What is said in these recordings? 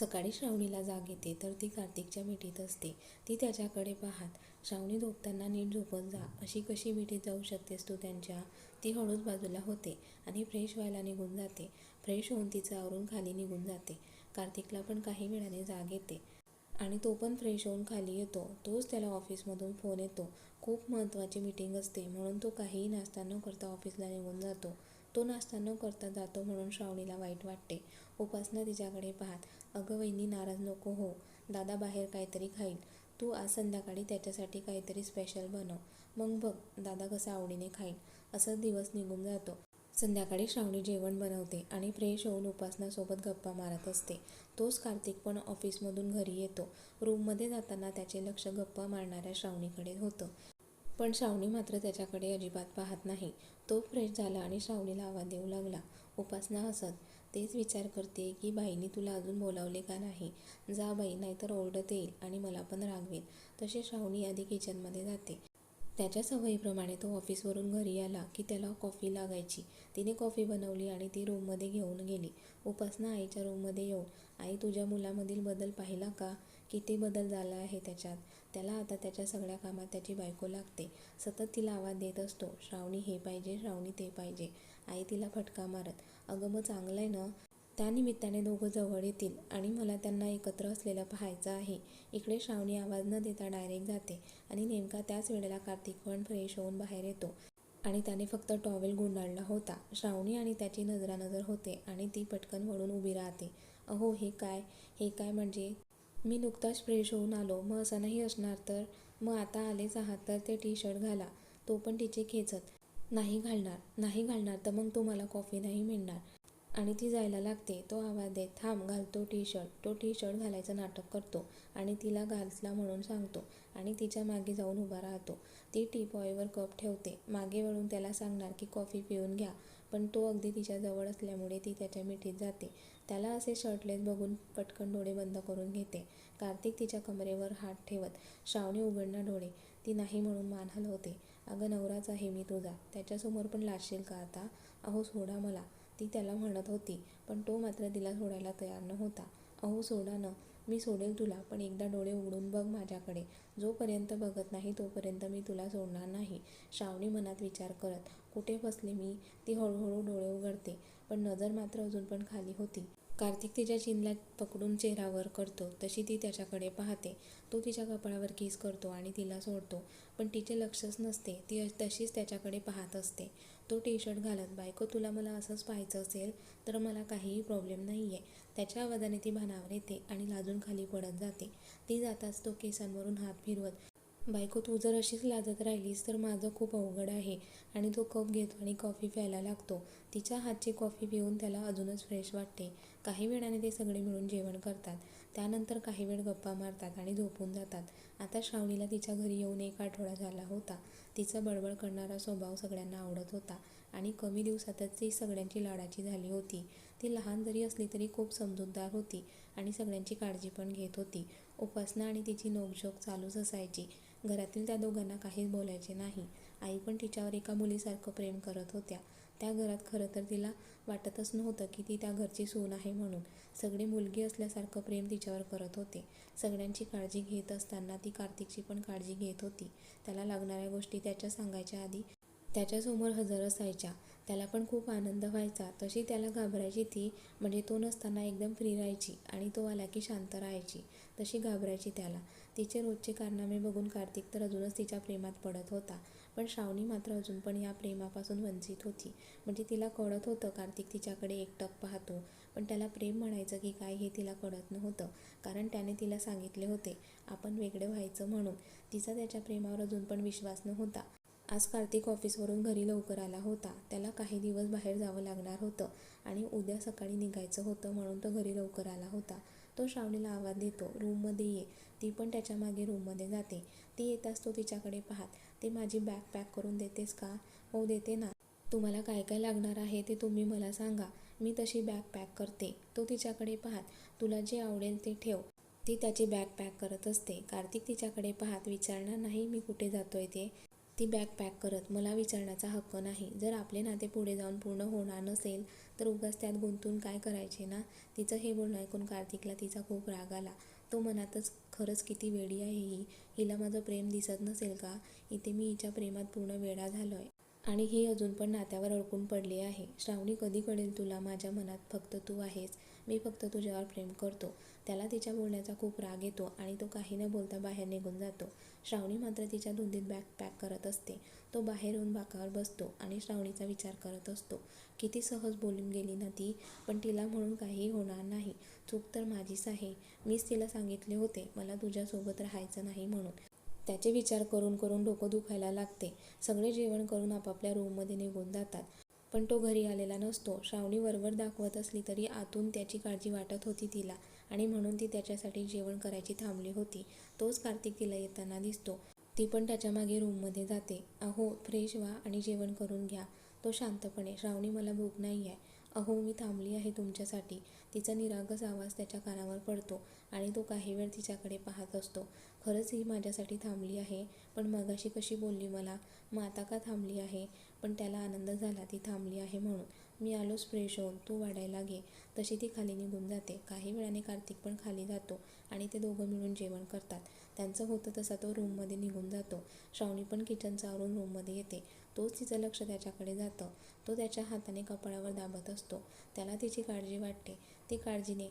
सकाळी श्रावणीला जाग येते तर ती कार्तिकच्या भेटीत असते. ती त्याच्याकडे पाहात श्रावणी झोपताना नीट झोपत जा. अशी कशी भेटीत जाऊ शकतेस तू त्यांच्या? ती हळूच बाजूला होते आणि फ्रेश व्हायला निघून जाते. फ्रेश होऊन तिचं आवरून खाली निघून जाते. कार्तिकला पण काही वेळाने जाग येते आणि तो पण फ्रेश होऊन खाली येतो. तोच त्याला ऑफिसमधून फोन येतो. खूप महत्त्वाची मीटिंग असते म्हणून तो काहीही नाश्ता न करता ऑफिसला निघून जातो. तो नाश्ता न करता जातो म्हणून श्रावणीला वाईट वाटते. उपासना तिच्याकडे पाहत अगं वहिनी नाराज नको हो. दादा बाहेर काहीतरी खाईल. तू आज संध्याकाळी त्याच्यासाठी काहीतरी स्पेशल बनव. मग बघ दादा कसा आवडीने खाईल. असं दिवस निघून जातो. संध्याकाळी श्रावणी जेवण बनवते आणि फ्रेश होऊन उपासनासोबत गप्पा मारत असते. तोच कार्तिक पण ऑफिसमधून घरी येतो. रूममध्ये जाताना त्याचे लक्ष गप्पा मारणाऱ्या श्रावणीकडे होतं. पण श्रावणी मात्र त्याच्याकडे अजिबात पाहत नाही. तो फ्रेश झाला आणि श्रावणीला आवाज देऊ लागला. उपासना हसत. तेच विचार करते की बाईनी तुला अजून बोलावले का नाही? जा बाई नाहीतर ओरडत येईल आणि मला पण रागवेल. तशी श्रावणी आधी किचनमध्ये जाते. त्याच्या सवयीप्रमाणे तो ऑफिसवरून घरी आला की त्याला कॉफी लागायची. तिने कॉफी बनवली आणि ती रूममध्ये घेऊन गेली. उपासना आईच्या रूममध्ये येऊन आई तुझ्या मुलामधील बदल पाहिला का? किती बदल झाला आहे त्याच्यात त्याला आता त्याच्या सगळ्या कामात त्याची बायको लागते. सतत तिला आवाज देत असतो श्रावणी हे पाहिजे श्रावणी ते पाहिजे आई तिला फटका मारत अगं मग चांगलं आहे ना? त्यानिमित्ताने दोघं जवळ येतील आणि मला त्यांना एकत्र असलेलं पाहायचं आहे. इकडे श्रावणी आवाज न देता डायरेक्ट जाते आणि नेमका त्याच वेळेला कार्तिक पण फ्रेश होऊन बाहेर येतो आणि त्याने फक्त टॉवेल गुंडाळला होता. श्रावणी आणि त्याची नजरानजर होते आणि ती पटकन वळून उभी राहते. अहो हे काय? हे काय म्हणजे? मी नुकताच फ्रेश होऊन आलो. मग असं नाही असणार तर? मग आता आलेच आहात तर ते टी शर्ट घाला. तो पण तिचे खेचत. नाही घालणार. नाही घालणार तर मग तुम्हाला कॉफी नाही मिळणार. आणि ती जायला लागते. तो आवाज देत थांब घालतो टी शर्ट तो टी शर्ट घालायचं नाटक करतो आणि तिला घालसला म्हणून सांगतो आणि तिच्यामागे जाऊन उभा राहतो. ती टीपॉयवर कप ठेवते. मागे वळून त्याला सांगणार की कॉफी पिऊन घ्या. पण तो अगदी तिच्या जवळ असल्यामुळे ती त्याच्या मिठीत जाते. त्याला असे शर्टलेस बघून पटकन डोळे बंद करून घेते. कार्तिक तिच्या कमरेवर हात ठेवत श्रावणी उघडणार डोळे. ती नाही म्हणून मान हलवते. अगं नवराच आहे मी तुझा. त्याच्यासमोर पण लाजशील का आता? अहो सोडा मला. ती त्याला म्हणत होती पण तो मात्र तिला सोडायला तयार न होता अहो सोडा ना मी सोडेल तुला पण एकदा डोळे उघडून बघ माझ्याकडे. जोपर्यंत बघत नाही तोपर्यंत मी तुला सोडणार नाही श्रावणी मनात विचार करत. कुठे फसले मी ती हळूहळू डोळे उघडते पण नजर मात्र अजून पण खाली होती. कार्तिक तिच्या चिनला पकडून चेहरावर करतो तशी ती त्याच्याकडे पाहते. तो तिच्या कपाळावर किस करतो आणि तिला सोडतो पण तिचे लक्षच नसते ती तशीच त्याच्याकडे पाहत असते. तो टी शर्ट घालत बायको तुला मला असंच पाहायचं असेल तर मला काहीही प्रॉब्लेम नाही आहे त्याच्या आवाजाने ती भानावर येते आणि लाजून खाली पडत जाते. ती जाताच तो केसांवरून हात फिरवत बायको तू जर अशीच लाजत राहिलीस तर माझं खूप अवघड आहे. आणि तो कप घेतो आणि कॉफी प्यायला लागतो. तिच्या हातची कॉफी पिऊन त्याला अजूनच फ्रेश वाटते. काही वेळाने ते सगळे मिळून जेवण करतात. त्यानंतर काही वेळ गप्पा मारतात आणि झोपून जातात. आता श्रावणीला तिच्या घरी येऊन एक आठवडा झाला होता. तिचा बडबड करणारा स्वभाव सगळ्यांना आवडत होता आणि कमी दिवसातच ती सगळ्यांची लाडाची झाली होती. ती लहान जरी असली तरी खूप समजूतदार होती आणि सगळ्यांची काळजी पण घेत होती. उपासना आणि तिची नोकझोक चालूच असायची. घरातील त्या दोघांना काहीच बोलायचे नाही. आई पण तिच्यावर एका मुलीसारखं प्रेम करत होत्या. त्या घरात खरं तर तिला वाटतच नव्हतं की ती त्या घरची सून आहे म्हणून. सगळे मुलगी असल्यासारखं प्रेम तिच्यावर करत होते. सगळ्यांची काळजी घेत असताना ती कार्तिकची पण काळजी घेत होती. त्याला लागणाऱ्या गोष्टी त्याच्या सांगायच्या आधी त्याच्यासमोर हजर असायच्या. त्याला पण खूप आनंद व्हायचा. तशी त्याला घाबरायची ती म्हणजे तो नसताना एकदम फ्री राहायची आणि तो आला की शांत राहायची. तशी घाबरायची त्याला. तिचे रोजचे कारनामे बघून कार्तिक तर अजूनच तिच्या प्रेमात पडत होता. पण श्रावणी मात्र अजून पण या प्रेमापासून वंचित होती. म्हणजे तिला कळत होतं कार्तिक तिच्याकडे एकटक पाहतो. पण त्याला प्रेम म्हणायचं की काय हे तिला कळत नव्हतं. कारण त्याने तिला सांगितले होते आपण वेगळे व्हायचं म्हणून. तिचा त्याच्या प्रेमावर अजून पण विश्वास नव्हता. आज कार्तिक ऑफिसवरून घरी लवकर आला होता. त्याला काही दिवस बाहेर जावं लागणार होतं आणि उद्या सकाळी निघायचं होतं म्हणून तो घरी लवकर आला होता. तो श्रावणीला आवाज देतो. रूममध्ये ये. ती पण त्याच्यामागे रूममध्ये जाते. ती येताच तो तिच्याकडे पाहत. ते माझी बॅग पॅक करून देतेस का? हो देते ना. तुम्हाला काय काय लागणार आहे ते तुम्ही मला सांगा. मी तशी बॅग पॅक करते. तो तिच्याकडे पाहत. तुला जे आवडेल ते ठेव. ती त्याची बॅग पॅक करत असते. कार्तिक तिच्याकडे पाहत. विचारणार नाही मी कुठे जातोय ते. ती बॅग पॅक करत. मला विचारण्याचा हक्क नाही. जर आपले नाते पुढे जाऊन पूर्ण होणार नसेल तर उगाच त्यात गुंतून काय करायचे ना? तिचं हे बोलणं ऐकून कार्तिकला तिचा खूप राग आला. तो मनातच खरंच किती वेडी आहे ही. हिला माझं प्रेम दिसत नसेल का? इथे मी हिच्या प्रेमात पूर्ण वेडा झालोय. आणि ही अजून पण नात्यावर अडकून पडली आहे. श्रावणी कधी कळेल तुला? माझ्या मनात फक्त तू आहेस. मी फक्त तुझ्यावर प्रेम करतो. त्याला तिच्या बोलण्याचा खूप राग येतो आणि तो काही न बोलता बाहेर निघून जातो. श्रावणी मात्र तिच्या धुंदीत बॅग पॅक करत असते. तो बाहेर येऊन बाकावर बसतो आणि श्रावणीचा विचार करत असतो. किती सहज बोलून गेली ना ती पण तिला म्हणून काही होणार नाही. चूक तर माझीच आहे. मीच तिला सांगितले होते मला तुझ्यासोबत राहायचं नाही म्हणून. त्याचे विचार करून करून डोकं दुखायला लागते. सगळे जेवण करून आपापल्या रूममध्ये निघून जातात. पण तो घरी आलेला नसतो. श्रावणी वरवर दाखवत असली तरी आतून त्याची काळजी वाटत होती तिला आणि म्हणून ती त्याच्यासाठी जेवण करायची थांबली होती. तोच कार्तिक तिला येताना दिसतो. ती पण त्याच्यामागे रूममध्ये जाते. अहो फ्रेश व्हा आणि जेवण करून घ्या. तो शांतपणे श्रावणी मला भूक नाही आहे अहो मी थांबली आहे तुमच्यासाठी. तिचा निरागस आवाज त्याच्या कानावर पडतो आणि तो काही वेळ तिच्याकडे पाहत असतो. खरंच ही माझ्यासाठी थांबली आहे. पण मगाशी कशी बोलली मला? मग आता का थांबली आहे? पण त्याला आनंद झाला ती थांबली आहे म्हणून. मी आलोच फ्रेश होऊन तू वाढायला घे. तशी ती खाली निघून जाते. काही वेळाने कार्तिक पण खाली जातो आणि ते दोघं मिळून जेवण करतात. त्यांचं होतं तसा तो रूममध्ये निघून जातो. श्रावणी पण किचनचा चावरून रूममध्ये येते. तोच तिचं लक्ष त्याच्याकडे जातं. तो त्याच्या हाताने कपाळावर दाबत असतो. त्याला तिची काळजी वाटते. ती काळजीने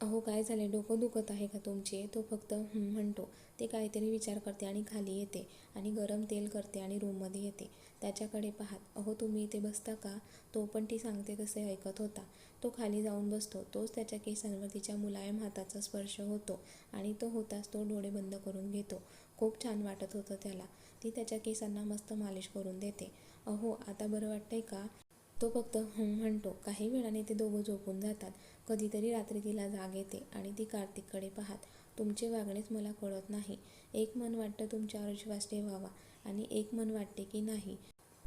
अहो काय झाले डोकं दुखत आहे का तुमचे? तो फक्त म्हणतो. ते काहीतरी विचार करते आणि खाली येते आणि गरम तेल करते आणि रूममध्ये येते. त्याच्याकडे पाहत अहो तुम्ही इथे बसता का? तो पण ती सांगते तसे ऐकत होता. तो खाली जाऊन बसतो. तोच त्याच्या केसांवर तिच्या मुलायम हाताचा स्पर्श होतो आणि तो होताच तो डोळे बंद करून घेतो. खूप छान वाटत होतं त्याला. ती त्याच्या केसांना मस्त मालिश करून देते. अहो आता बरं वाटतंय का? तो फक्त हं म्हणतो. काही वेळाने ते दोघं झोपून जातात. कधीतरी रात्री तिला जाग येते आणि ती कार्तिककडे पाहत तुमचे वागणेच मला कळत नाही. एक मन वाटतं तुमच्यावर विश्वास ठेवावा आणि एक मन वाटते की नाही.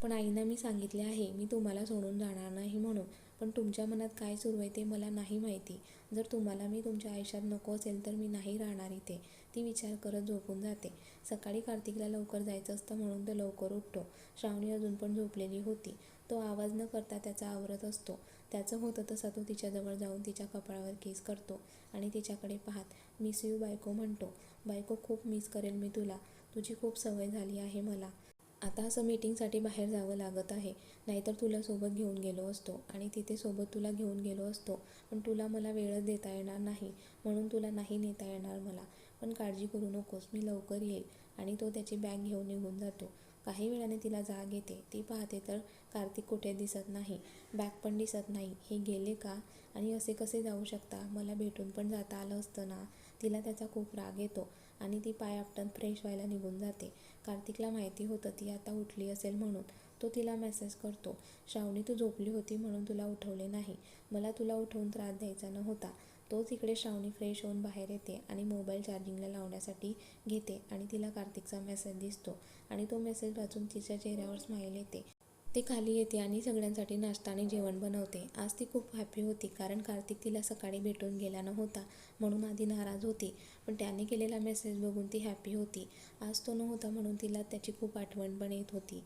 पण आईना मी सांगितले आहे मी तुम्हाला सोडून जाणार नाही म्हणून. पण तुमच्या मनात काय सुरू आहे ते मला नाही माहिती. जर तुम्हाला मी तुमच्या आयुष्यात नको असेल तर मी नाही राहणार इथे. ती विचार करत झोपून जाते. सकाळी कार्तिकला लवकर जायचं असतं म्हणून तो लवकर उठतो. श्रावणी अजून पण झोपलेली होती. तो आवाज न करता त्याचा आवरत असतो. त्याचं होतं तसा तो तिच्याजवळ जाऊन तिच्या कपाळावर केस करतो आणि तिच्याकडे पाहत मिस यू बायको म्हणतो. बायको खूप मिस करेल मी तुला. तुझी खूप सवय झाली आहे मला. आता असं मीटिंगसाठी बाहेर जावं लागत आहे. नाहीतर तुला सोबत घेऊन गेलो असतो आणि तिथे सोबत तुला घेऊन गेलो असतो. पण तुला मला वेळच देता येणार नाही. म्हणून तुला नाही नेता येणार मला. पण काळजी करू नकोस. मी लवकर येईल. आणि तो त्याची बॅग घेऊन निघून जातो. काही वेळाने तिला जाग येते. ती पाहते तर कार्तिक कुठे दिसत नाही बॅग पण दिसत नाही. हे गेले का? आणि असे कसे जाऊ शकता? मला भेटून पण जाता आलं असतं ना? तिला त्याचा खूप राग येतो आणि ती पाय आपटत फ्रेश व्हायला निघून जाते. कार्तिकला माहिती होतं ती आता उठली असेल म्हणून. तो तिला मेसेज करतो. श्रावणी तू झोपली होती म्हणून तुला उठवले नाही. मला तुला उठवून त्रास द्यायचा नव्हता तोच इकडे श्रावणी फ्रेश होऊन बाहेर येते आणि मोबाईल चार्जिंगला लावण्यासाठी घेते आणि तिला कार्तिकचा मेसेज दिसतो आणि तो मेसेज वाचून तिच्या चेहऱ्यावर स्माईल येते. ती खाली येते आणि सगळ्यांसाठी नाश्ता आणि जेवण बनवते. आज ती खूप हॅपी होती कारण कार्तिक तिला सकाळी भेटून गेला नव्हता म्हणून आधी नाराज होती. पण त्याने केलेला मेसेज बघून ती हॅपी होती. आज तो नव्हता म्हणून तिला त्याची खूप आठवण पण येत होती.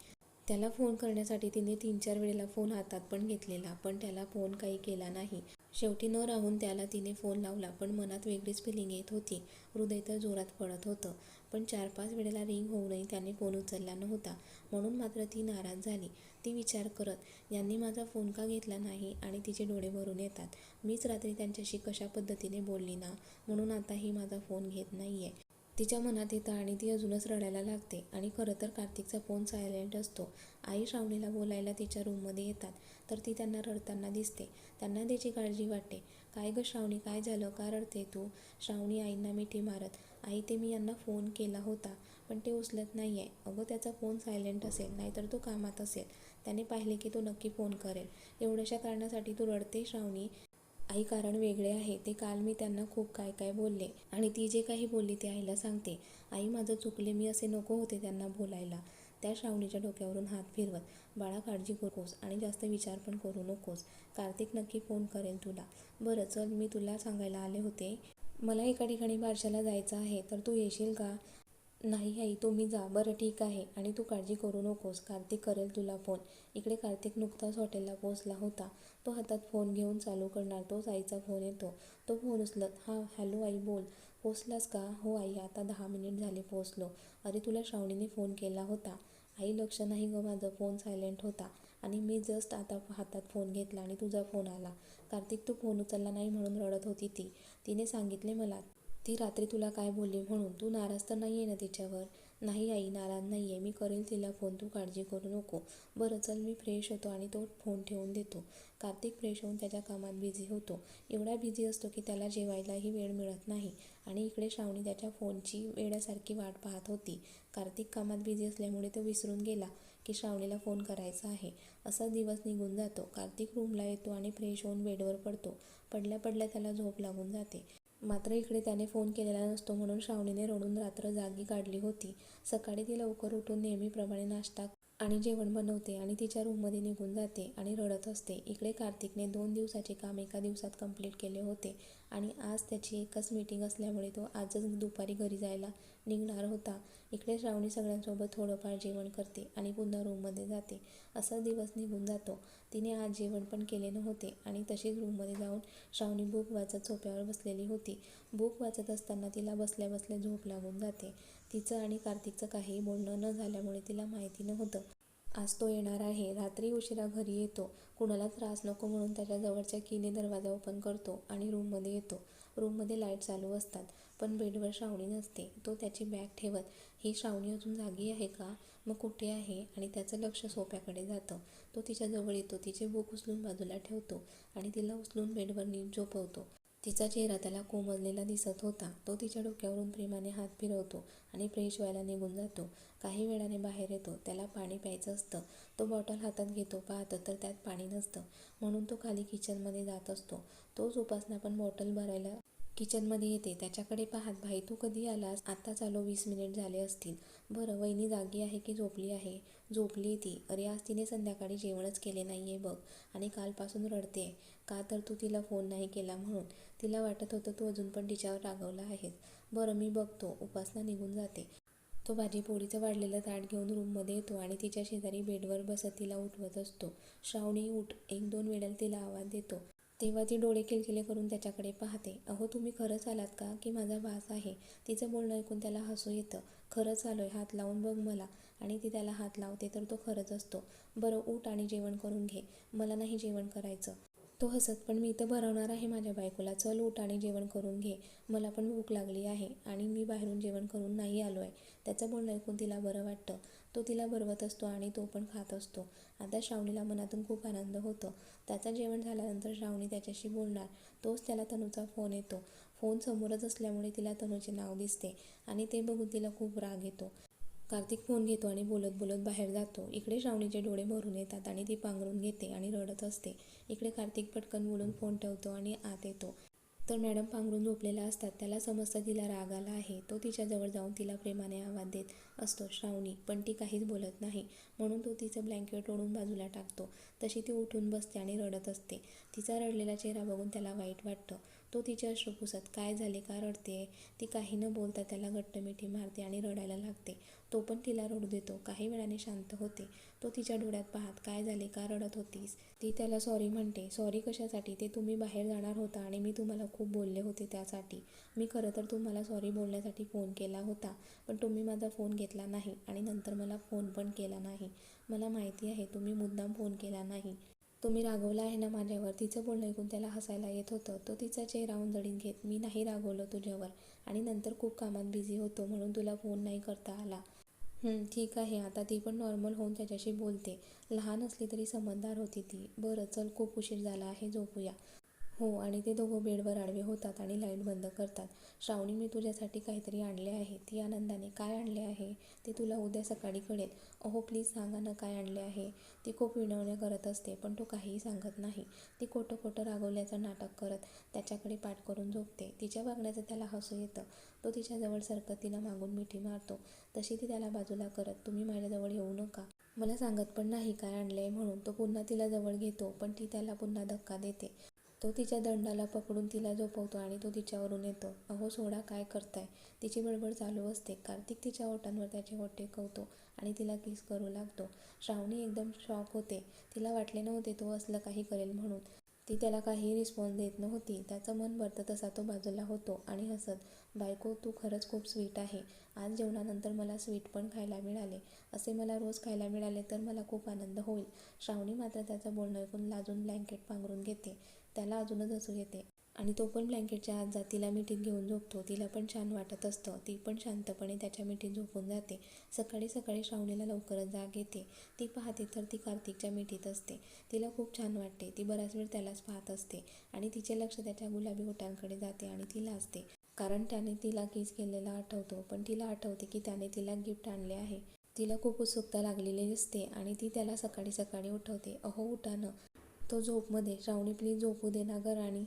त्याला फोन करण्यासाठी तिने तीन चार वेळेला फोन हातात पण घेतलेला पण त्याला फोन काही केला नाही. शेवटी न राहून त्याला तिने फोन लावला पण मनात वेगळीच फिलिंग येत होती. हृदय तर जोरात पडत होतं पण चार पाच वेळेला रिंग होऊनही त्याने फोन उचलला नव्हता. म्हणून मात्र ती नाराज झाली. ती विचार करत यांनी माझा फोन का घेतला नाही आणि तिचे डोळे भरून येतात? मीच रात्री त्यांच्याशी कशा पद्धतीने बोलली ना? म्हणून आता ही माझा फोन घेत नाही आहे तिच्या मनात येतं आणि ती अजूनच रडायला लागते. आणि खरं तर कार्तिकचा फोन सायलेंट असतो. आई श्रावणीला बोलायला तिच्या रूममध्ये येतात. तर ती त्यांना रडताना दिसते. त्यांना त्याची काळजी वाटते. काय गं श्रावणी काय झालं? का रडते तू? श्रावणी आईंना मिठी मारत. आई ते मी यांना फोन केला होता पण ते उचलत नाही आहे अगं त्याचा फोन सायलेंट असेल नाहीतर तो कामात असेल. त्याने पाहिले की तो नक्की फोन करेल. एवढ्याशा कारणासाठी तू रडते श्रावणी? आई कारण वेगळे आहे ते काल मी त्यांना खूप काय काय बोलले. आणि ती जे काही बोलली ते आईला सांगते. आई माझं चुकले मी असे नको होते त्यांना बोलायला. त्या श्रावणीच्या डोक्यावरून हात फिरवत बाळा काळजी करूस आणि जास्त विचार पण करू नकोस. कार्तिक नक्की फोन करेल तुला. बरं चल मी तुला सांगायला आले होते. मला एका ठिकाणी बारशाला जायचं आहे तर तू येशील का? नाही आई तुम्ही जा. बरं ठीक आहे. आणि तू काळजी करू नकोस. कार्तिक करेल तुला फोन. इकडे कार्तिक नुकताच हॉटेलला पोहोचला होता. तो हातात फोन घेऊन चालू करणार. तोच आईचा फोन येतो. तो फोन उचलत हा हॅलो आई बोल. पोचलास का? हो आई आता दहा मिनिट झाले पोचलो अरे तुला श्रावणीने फोन केला होता. आई लक्ष नाही ग माझा. फोन सायलेंट होता आणि मी जस्ट आता हातात फोन घेतला आणि तुझा फोन आला. कार्तिक तू फोन उचलला नाही म्हणून रडत होती ती. तिने सांगितले मला ती रात्री तुला काय बोलली म्हणून? तू नाराज तर नाही आहे ना तिच्यावर? नाही आई नाराज नाही आहे मी करेल तिला फोन. तू काळजी करू नको. बरं चल मी फ्रेश होतो आणि तो फोन ठेवून देतो. कार्तिक फ्रेश होऊन त्याच्या कामात बिझी होतो. एवढा बिझी असतो की त्याला जेवायलाही वेळ मिळत नाही. आणि इकडे श्रावणी त्याच्या फोनची वेळासारखी वाट पाहत होती. कार्तिक कामात बिझी असल्यामुळे तो विसरून गेला की श्रावणीला फोन करायचा आहे. असा दिवस निघून जातो. कार्तिक रूमला येतो आणि फ्रेश होऊन बेडवर पडतो. पडल्या पडल्या त्याला झोप लागून जाते. मात्र इकडे त्याने फोन केलेला नसतो म्हणून श्रावणीने रडून रात्र जागी काढली होती. सकाळी ती लवकर उठून नेहमीप्रमाणे नाश्ता आणि जेवण बनवते आणि तिच्या रूममध्ये निघून जाते आणि रडत असते. इकडे कार्तिकने दोन दिवसाचे काम एका दिवसात कंप्लीट केले होते आणि आज त्याची एकच मीटिंग असल्यामुळे तो आजच दुपारी घरी जायला निघणार होता. इकडे श्रावणी सगळ्यांसोबत थोडंफार जेवण करते आणि पुन्हा रूममध्ये जाते. असा दिवस निघून जातो. तिने आज जेवण पण केले नव्हते आणि तशीच रूममध्ये जाऊन श्रावणी बुक वाचत झोप्यावर बसलेली होती. बुक वाचत असताना तिला बसल्या बसल्या झोप लागून जाते. तिचं आणि कार्तिकचं काहीही बोलणं न झाल्यामुळे तिला माहिती नव्हतं. आज तो येणार आहे. रात्री उशिरा घरी येतो. कुणाला त्रास नको म्हणून त्याच्या जवळच्या कीने दरवाजा ओपन करतो आणि रूममध्ये येतो. रूममध्ये लाइट चालू असतात पण बेडवर श्रावणी नसते. तो त्याची बॅग ठेवत ही श्रावणी अजून जागी आहे का? मग कुठे आहे? आणि त्याचं लक्ष सोप्याकडे जातं. तो तिच्याजवळ येतो तिचे बुक उचलून बाजूला ठेवतो आणि तिला उचलून बेडवर नीट झोपवतो. तिचा चेहरा त्याला कोमजलेला दिसत होता. तो तिच्या डोक्यावरून प्रेमाने हात फिरवतो आणि फ्रेश व्हायला निघून जातो. काही वेळाने बाहेर येतो. त्याला पाणी प्यायचं असतं. तो बॉटल हातात घेतो. पाहतं तर त्यात पाणी नसतं. म्हणून तो खाली किचनमध्ये जात असतो. तोच उपासना पण बॉटल भरायला किचनमध्ये येते. त्याच्याकडे पाहत भाई तू कधी आलास? आत्ताच आलो वीस मिनिट झाले असतील. बरं वहिनी जागी आहे की झोपली आहे? झोपली ती. अरे आज तिने संध्याकाळी जेवणच केले नाही आहे बघ. आणि कालपासून रडते. का तर तू तिला फोन नाही केला म्हणून. तिला वाटत होतं तू अजून पण तिच्यावर रागवला आहेस. बरं मी बघतो. उपासना निघून जाते. तो भाजी पोळीचं वाढलेलं ताट घेऊन रूममध्ये येतो आणि तिच्या शेजारी बेडवर बसत तिला उठवत असतो. श्रावणी उठ. एक दोन वेळेला तिला आवाज देतो. तेव्हा ती डोळे किलकिले करून त्याच्याकडे पाहते अहो तुम्ही खरंच आलात का? की माझा भास आहे. तिचं बोलणं ऐकून त्याला हसू येतं. खरंच आलोय हात लावून बघ मला. आणि ती त्याला हात लावते तर तो खरंच असतो. बरं उठ आणि जेवण करून घे. मला नाही जेवण करायचं. तो हसत पण मी इथं भरवणार आहे माझ्या बायकोला. चल उठ आणि जेवण करून घे. मला पण भूक लागली आहे आणि मी बाहेरून जेवण करून नाही आलो आहे त्याचं बोलणं ऐकून तिला बरं वाटतं. तो तिला भरवत असतो आणि तो पण खात असतो. आता श्रावणीला मनातून खूप आनंद होतो. त्याचं जेवण झाल्यानंतर श्रावणी त्याच्याशी बोलणार. तोच त्याला तनूचा फोन येतो. फोन समोरच असल्यामुळे तिला तनूचे नाव दिसते आणि ते बघून तिला खूप राग येतो. कार्तिक फोन घेतो आणि बोलत बोलत बाहेर जातो. इकडे श्रावणीचे डोळे भरून येतात आणि ती पांघरून घेते आणि रडत असते. इकडे कार्तिक पटकन बोलून फोन ठेवतो आणि आत येतो. तर मॅडम पांघरून झोपलेल्या असतात. त्याला समजतं तिला राग आला आहे. तो तिच्याजवळ जाऊन तिला प्रेमाने आवाज देत असतो. श्रावणी पण ती काहीच बोलत नाही. म्हणून तो तिचं ब्लँकेट ओढून बाजूला टाकतो. तशी ती उठून बसते आणि रडत असते. तिचा रडलेला चेहरा बघून त्याला वाईट वाटतं. तो तिचे अश्रू काय झाले का रडते ती काही न बोलता त्याला घट्ट मिठी मारते आणि रडायला लागते. तो पण तिला रडू देतो. काही वेळाने शांत होते. तो तिच्या डोळ्यात पाहत काय झाले? का रडत होतीस? ती त्याला सॉरी म्हणते. सॉरी कशासाठी? ते तुम्ही बाहेर जाणार होता आणि मी तुम्हाला खूप बोलले होते त्यासाठी. मी खरं तर तुम्हाला सॉरी बोलण्यासाठी फोन केला होता पण तुम्ही माझा फोन घेतला नाही आणि नंतर मला फोन पण केला नाही. मला माहिती आहे तुम्ही मुद्दाम फोन केला नाही. तुम्ही रागवला आहे ना माझ्यावर? तिचं बोलणं ऐकून त्याला हसायला येत होतं. तो तिचा चेहरा उंजळीत घेत मी नाही रागवलं तुझ्यावर. आणि नंतर खूप कामात बिझी होतो म्हणून तुला फोन नाही करता आला. ठीक आहे. आता ती पण नॉर्मल होऊन त्याच्याशी बोलते. लहान असली तरी समजदार होती ती. बरं चल खूप उशीर झाला आहे. झोपूया. हो आणि ते दोघं बेडवर आडवे होतात आणि लाइट बंद करतात. श्रावणी मी तुझ्यासाठी काहीतरी आणले आहे. ती आनंदाने काय आणले आहे? ते तुला उद्या सकाळी कळेल. अहो प्लीज सांगा ना काय आणले आहे. ती खूप विनवण्या करत असते पण तो काहीही सांगत नाही. ती खोटं खोटं रागवल्याचं नाटक करत त्याच्याकडे पाठ करून झोपते. तिच्या वागण्याचं त्याला हसू येतं. तो तिच्याजवळ सरकत तिला मागून मिठी मारतो. तशी ती त्याला बाजूला करत तुम्ही माझ्याजवळ येऊ नका. मला सांगत पण नाही काय आणले आहे म्हणून. तो पुन्हा तिला जवळ घेतो पण ती त्याला पुन्हा धक्का देते. तो तिच्या दंडाला पकडून तिला झोपवतो आणि तो तिच्यावरून येतो. अहो सोडा काय करताय तिची बडबड चालू असते. कार्तिक तिच्या ओठांवर त्याचे ओठ टेकवतो आणि तिला किस करू लागतो. श्रावणी एकदम शॉक होते. तिला वाटले नव्हते तो असलं काही करेल म्हणून. ती त्याला काही रिस्पॉन्स देत नव्हती. त्याचं मन भरतं तसा तो बाजूला होतो आणि हसत बायको तू खरंच खूप स्वीट आहे. आज जेवणानंतर मला स्वीट पण खायला मिळाले. असे मला रोज खायला मिळाले तर मला खूप आनंद होईल श्रावणी मात्र त्याचं बोलणं ऐकून लाजून ब्लँकेट पांघरून घेते. त्याला अजूनच हसू येते. आणि तो पण ब्लँकेटच्या आत जा तिला मिठीत घेऊन झोपतो. तिला पण छान वाटत असतं. ती पण शांतपणे त्याच्या मिठीत झोपून जाते. सकाळी सकाळी श्रावणीला लवकरच जाग येते. ती पाहते तर ती कार्तिकच्या मिठीत असते. तिला खूप छान वाटते. ती बराच वेळ त्यालाच पाहत असते. आणि तिचे लक्ष त्याच्या गुलाबी ओठांकडे जाते आणि ती लाजते कारण त्याने तिला किस केलेला आठवतो. पण तिला आठवते की त्याने तिला गिफ्ट आणले आहे. तिला खूप उत्सुकता लागलेली असते आणि ती त्याला सकाळी सकाळी उठवते. अहो उठानं तो झोपमध्ये श्रावणी प्लीज झोपू दे ना गं आणि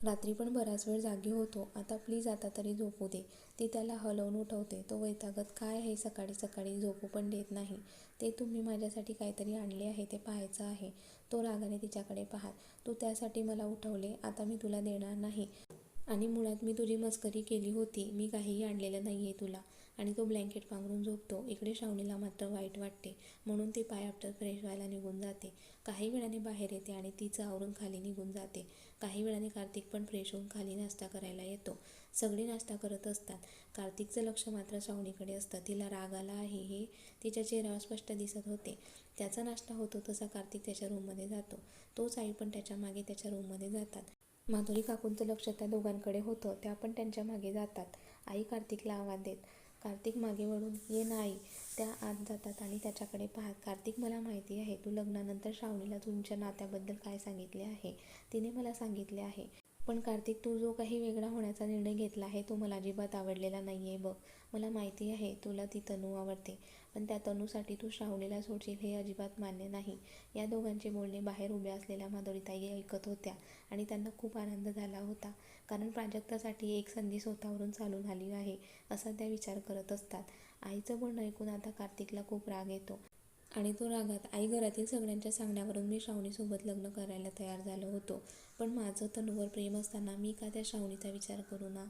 रात्री पण बराच वेळ जागी होतो. आता प्लीज आता तरी झोपू दे. ती त्याला हलवून उठवते. तो वैतागत काय आहे? सकाळी सकाळी झोपू पण देत नाही. ते तुम्ही माझ्यासाठी काहीतरी आणले आहे. ते पाहायचं आहे. तो रागाने तिच्याकडे पाहात तू त्यासाठी मला उठवले. आता मी तुला देणार नाही. आणि मुळात मी तुझी मस्करी केली होती. मी काहीही आणलेलं नाही आहे तुला. आणि तो ब्लँकेट पांघरून झोपतो. इकडे श्रावणीला मात्र वाईट वाटते. म्हणून ती पाय आफ्टर फ्रेश व्हायला निघून जाते. काही वेळाने बाहेर येते आणि तिचं आवरून खाली निघून जाते. काही वेळाने कार्तिक पण फ्रेश होऊन खाली नाश्ता करायला येतो. सगळे नाश्ता करत असतात. कार्तिकचं लक्ष मात्र श्रावणीकडे असतं. तिला राग आला आहे. हे तिच्या चेहऱ्यावर स्पष्ट दिसत होते. त्याचा नाश्ता होतो तसा कार्तिक त्याच्या रूममध्ये जातो. तोच आई पण त्याच्यामागे त्याच्या रूममध्ये जातात. माधुरी काकूंचं लक्ष त्या दोघांकडे होतं. त्या पण त्यांच्या मागे जातात. आई कार्तिकला आवाज देत कार्तिक मागे वळून ये नाही. त्या आत जातात आणि त्याच्याकडे पाहत कार्तिक मला माहिती आहे तू लग्नानंतर श्रावणीला तुमच्या नात्याबद्दल काय सांगितले आहे? तिने मला सांगितले आहे. पण कार्तिक तू जो काही वेगळा होण्याचा निर्णय घेतला आहे तो मला अजिबात आवडलेला नाही आहे बघ. मला माहिती आहे तुला ती तनू आवडते. पण त्या तनूसाठी तू श्रावणीला सोडशील हे अजिबात मान्य नाही. या दोघांचे बोलणे बाहेर उभ्या असलेल्या माधुरीताई ऐकत होत्या आणि त्यांना खूप आनंद झाला होता. कारण प्राजक्तासाठी एक संधी स्वतःवरून चालून आली आहे असा त्या विचार करत असतात. आईचं बोलणं ऐकून आता कार्तिकला खूप राग येतो. आणि तो रागात आई घरातील सगळ्यांच्या सांगण्यावरून मी श्रावणीसोबत लग्न करायला तयार झालो होतो. पण माझं तनूवर प्रेम असताना मी का त्या श्रावणीचा विचार करू ना?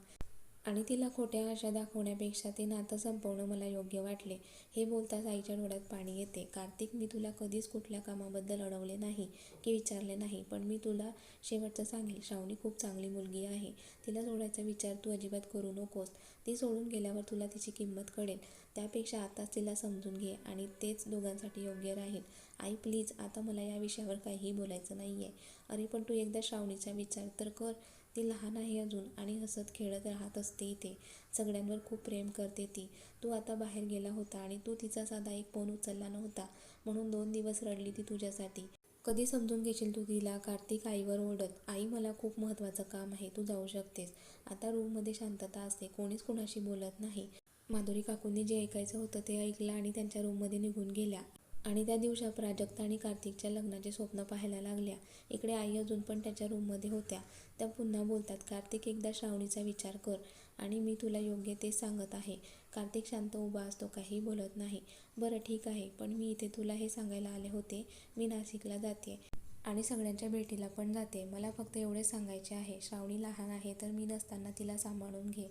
आणि तिला खोट्या आशा दाखवण्यापेक्षा ते नातं संपवणं मला योग्य वाटले. हे बोलताच आईच्या डोळ्यात पाणी येते. कार्तिक मी तुला कधीच कुठल्या कामाबद्दल अडवले नाही की विचारले नाही पण मी तुला शेवटचं सांगेल. श्रावणी खूप चांगली मुलगी आहे. तिला सोडायचा विचार तू अजिबात करू नकोस. ती सोडून गेल्यावर तुला तिची किंमत कळेल. त्यापेक्षा आताच तिला समजून घे आणि तेच दोघांसाठी योग्य राहील. आई प्लीज आता मला या विषयावर काहीही बोलायचं नाही आहे अरे पण तू एकदा श्रावणीचा विचार तर कर. ती लहान आहे अजून आणि हसत खेळत राहत असते इथे. सगळ्यांवर खूप प्रेम करते ती. तू आता बाहेर गेला होता आणि तू तिचा साधा एक फोन उचलला नव्हता. म्हणून दोन दिवस रडली ती तुझ्यासाठी. कधी समजून घेशील तू तिला? कार्तिक आईवर ओढत आई मला खूप महत्त्वाचं काम आहे तू जाऊ शकतेस. आता रूममध्ये शांतता असते कोणीच कोणाशी बोलत नाही. माधुरी काकूंनी जे ऐकायचं होतं ते ऐकलं आणि त्यांच्या रूममध्ये निघून गेल्या. आणि त्या दिवशी प्राजक्ता आणि कार्तिकच्या लग्नाचे स्वप्न पाहायला लागल्या. इकडे आई अजून पण त्याच्या रूममध्ये होत्या. त्या पुन्हा बोलतात कार्तिक एकदा श्रावणीचा विचार कर आणि मी तुला योग्य ते सांगत आहे कार्तिक शांत उभा असतो काही बोलत नाही. बरं ठीक आहे पण मी इथे तुला हे सांगायला आले होते. मी नाशिकला जाते आणि सगळ्यांच्या भेटीला पण जाते. मला फक्त एवढे सांगायचे आहे. श्रावणी लहान आहे तर मी नसताना तिला सांभाळून घे.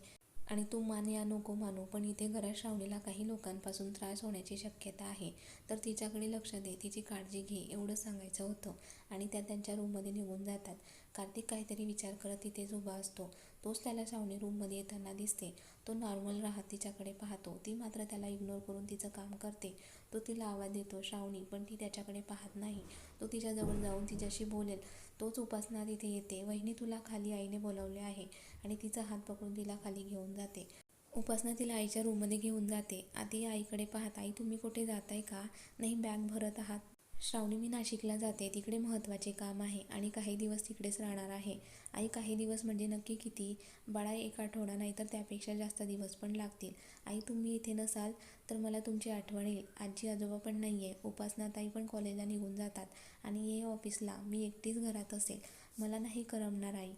आणि तू मान या नको मानू पण इथे घरात श्रावणीला काही लोकांपासून त्रास होण्याची शक्यता आहे. तर तिच्याकडे लक्ष दे तिची काळजी घे एवढं सांगायचं होतं. आणि त्या त्यांच्या रूममध्ये निघून जातात. कार्तिक काहीतरी विचार करत तिथेच उभा असतो. तोच त्याला श्रावणी रूममध्ये येताना दिसते. तो नॉर्मल राहत तिच्याकडे पाहतो. ती मात्र त्याला इग्नोर करून तिचं काम करते. तो तिला आवाज देतो श्रावणी पण ती त्याच्याकडे पाहत नाही. तो तिच्याजवळ जाऊन तिच्याशी बोलेल. तोच उपासना तिथे येते. वहिनी तुला खाली आईने बोलावले आहे. आणि तिचा हात पकडून तिला खाली घेऊन जाते. उपासना तिला आईच्या रूममध्ये घेऊन जाते. आधी आईकडे पाहत. आई तुम्ही कुठे जाताय का? नाही बॅग भरत आहात. श्रावणी मी नाशिकला जाते. तिकडे महत्त्वाचे काम आहे आणि काही दिवस तिकडेच राहणार आहे. आई काही दिवस म्हणजे नक्की किती? बाळा एक आठवडा नाही तर त्यापेक्षा जास्त दिवस पण लागतील. आई तुम्ही इथे नसाल तर मला तुमची आठवण येईल. आजी आजोबा पण नाही आहे उपासना ताई पण कॉलेजला निघून जातात आणि ये ऑफिसला. मी एकटीच घरात असेल. मला नाही करमणार आई.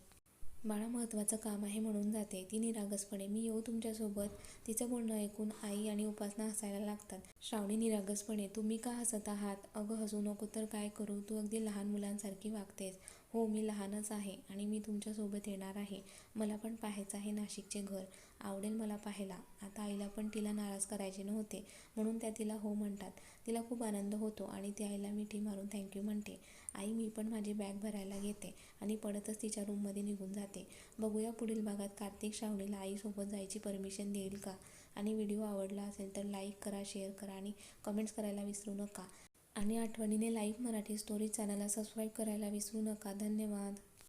बाळा महत्त्वाचं काम आहे म्हणून जाते. ती निरागसपणे मी येऊ तुमच्यासोबत. तिचं बोलणं ऐकून आई आणि उपासना हसायला लागतात. श्रावणी निरागसपणे तुम्ही का हसत आहात? अगं हसू नको तर काय करू? तू अगदी लहान मुलांसारखी वागतेस. हो मी लहानच आहे आणि मी तुमच्यासोबत येणार आहे. मला पण पाहायचं आहे नाशिकचे घर. आवडेल मला पाहायला. आता आईला पण तिला नाराज करायचे नव्हते. म्हणून त्या तिला हो म्हणतात. तिला खूप आनंद होतो आणि ती आईला मिठी मारून थँक्यू म्हणते. आई मी पण माझी बॅग भरायला घेते आणि पडतच तिच्या रूममध्ये निघून जाते. बघूया पुढील भागात कार्तिक श्रावणीला आईसोबत जायची परमिशन देईल का? आणि व्हिडिओ आवडला असेल तर लाईक करा शेअर करा आणि कमेंट्स करायला विसरू नका. आणि आठवणीने लाईव्ह मराठी स्टोरी चॅनलला सबस्क्राईब करायला विसरू नका. धन्यवाद.